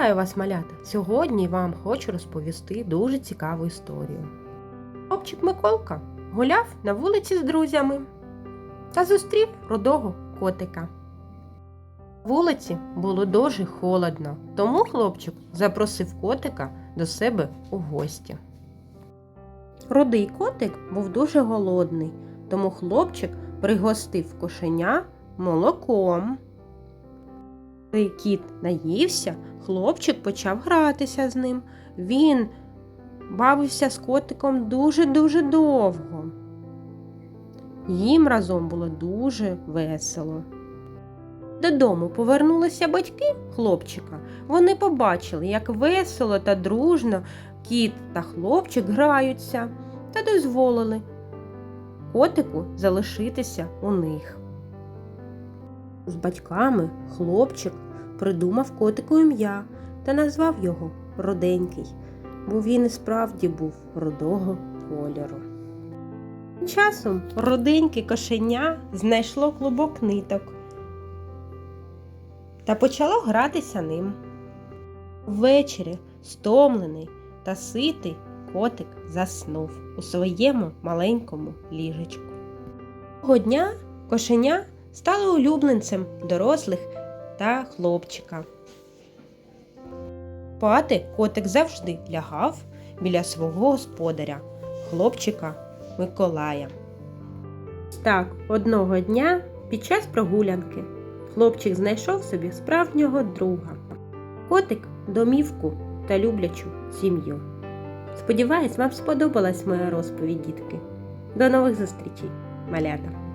Вітаю вас, малята! Сьогодні вам хочу розповісти дуже цікаву історію. Хлопчик Миколка гуляв на вулиці з друзями та зустрів рудого котика. На вулиці було дуже холодно, тому хлопчик запросив котика до себе у гості. Рудий котик був дуже голодний, тому хлопчик пригостив кошеня молоком. Коли кіт наївся, хлопчик почав гратися з ним. Він бавився з котиком дуже-дуже довго. Їм разом було дуже весело. Додому повернулися батьки хлопчика. Вони побачили, як весело та дружно кіт та хлопчик граються, та дозволили котику залишитися у них. З батьками хлопчик придумав котику ім'я та назвав його Руденький, бо він і справді був рудого кольору. Часом руденьке кошеня знайшло клубок ниток та почало гратися ним. Ввечері, стомлений та ситий, котик заснув у своєму маленькому ліжечку. Того дня кошеня стало улюбленцем дорослих та хлопчика. Спати котик завжди лягав біля свого господаря, хлопчика Миколая. Так, одного дня під час прогулянки хлопчик знайшов собі справжнього друга, котик, домівку та люблячу сім'ю. Сподіваюсь, вам сподобалась моя розповідь, дітки. До нових зустрічей, малята!